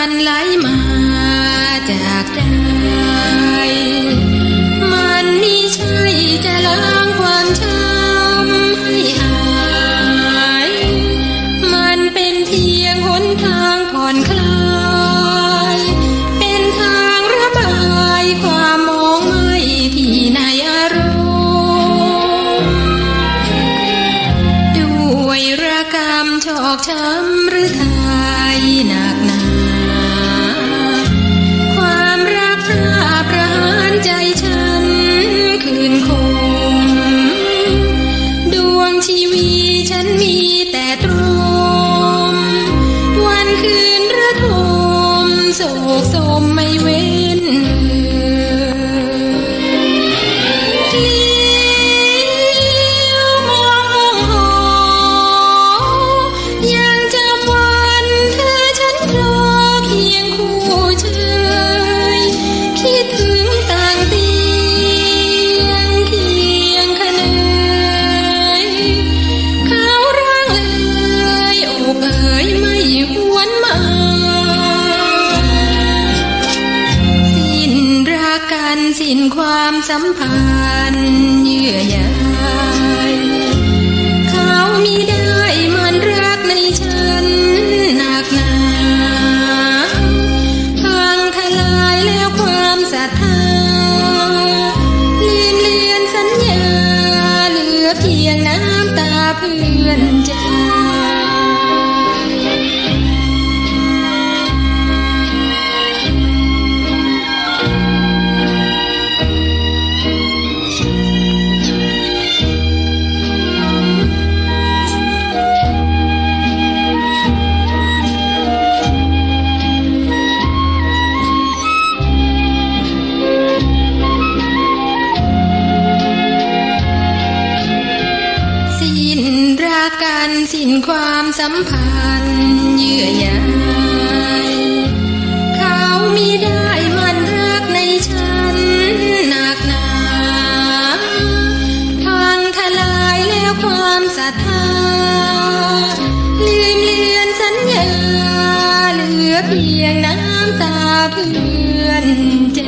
ที่มันไหลมาจากใจ มันมิใช่จะล้างความช้ำให้หาย มันเป็นเพียงหนทางผ่อนคลาย เป็นทางระบายความมองไม่ที่ในอารมณ์ด้วยระกรรมชอกช้ำ วงชีวีฉันมีแต่ตรู กกันสิ้นความสัมพันธ์เยื่อใยเขามิได้มันรักในฉันหนักหนาพังทลายแล้วความศรัทธาลืมเลือนสัญญาเหลือเพียงน้ำตาเพื่อน สิ้นรักกันสิ้นความสัมพันธ์เยื่อใยเขามิได้มันรักในฉันหนักหนาพังทลายแล้วความศรัทธาลืมเลือนสัญญาเหลือเพียงน้ำตาเพื่อนใจ